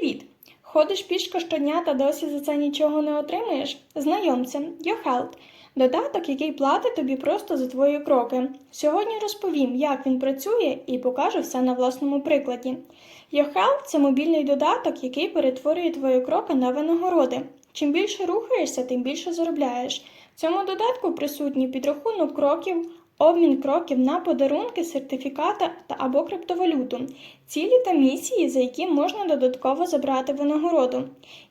Привіт! Ходиш пішки щодня та досі за це нічого не отримуєш? Знайомся, YouHealth – додаток, який платить тобі просто за твої кроки. Сьогодні розповім, як він працює і покажу все на власному прикладі. YouHealth – це мобільний додаток, який перетворює твої кроки на винагороди. Чим більше рухаєшся, тим більше заробляєш. В цьому додатку присутній підрахунок кроків, обмін кроків на подарунки, сертифікати та або криптовалюту, цілі та місії, за які можна додатково забрати винагороду.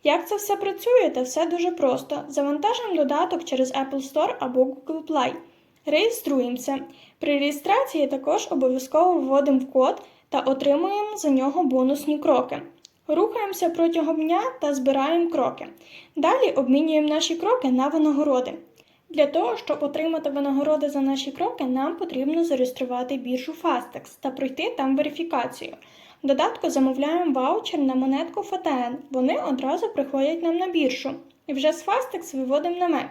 Як це все працює, та все дуже просто. Завантажуємо додаток через Apple Store або Google Play. Реєструємося. При реєстрації також обов'язково вводимо код та отримуємо за нього бонусні кроки. Рухаємося протягом дня та збираємо кроки. Далі обмінюємо наші кроки на винагороди. Для того, щоб отримати винагороди за наші кроки, нам потрібно зареєструвати біржу Fastex та пройти там верифікацію. В додатку замовляємо ваучер на монетку ФТН. Вони одразу приходять нам на біржу. І вже з Fastex виводимо на MEX.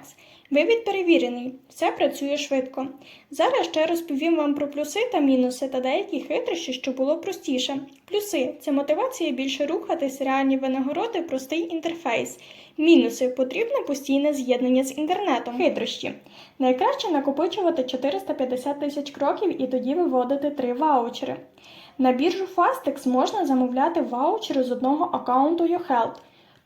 Вивід перевірений, все працює швидко. Зараз ще розповім вам про плюси та мінуси та деякі хитрощі, щоб було простіше. Плюси це мотивація більше рухатись, реальні винагороди, простий інтерфейс. Мінуси потрібне постійне з'єднання з інтернетом. Хитрощі. Найкраще накопичувати 450 тисяч кроків і тоді виводити 3 ваучери. На біржу Fastex можна замовляти ваучери з одного аккаунту YouHealth,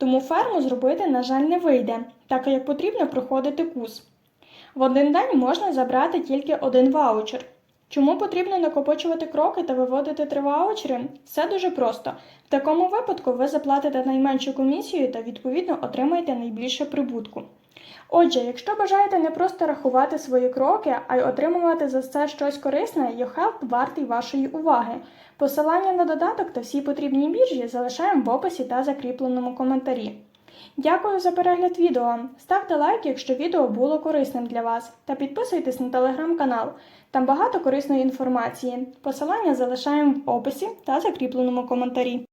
тому ферму зробити, на жаль, не вийде, так як потрібно проходити курс. В один день можна забрати тільки один ваучер. Чому потрібно накопичувати кроки та виводити три ваучери? Все дуже просто. В такому випадку ви заплатите найменшу комісію та відповідно отримаєте найбільше прибутку. Отже, якщо бажаєте не просто рахувати свої кроки, а й отримувати за це щось корисне, YouHealth вартий вашої уваги. Посилання на додаток та всі потрібні біржі залишаємо в описі та закріпленому коментарі. Дякую за перегляд відео. Ставте лайк, якщо відео було корисним для вас, та підписуйтесь на телеграм-канал. Там багато корисної інформації. Посилання залишаємо в описі та закріпленому коментарі.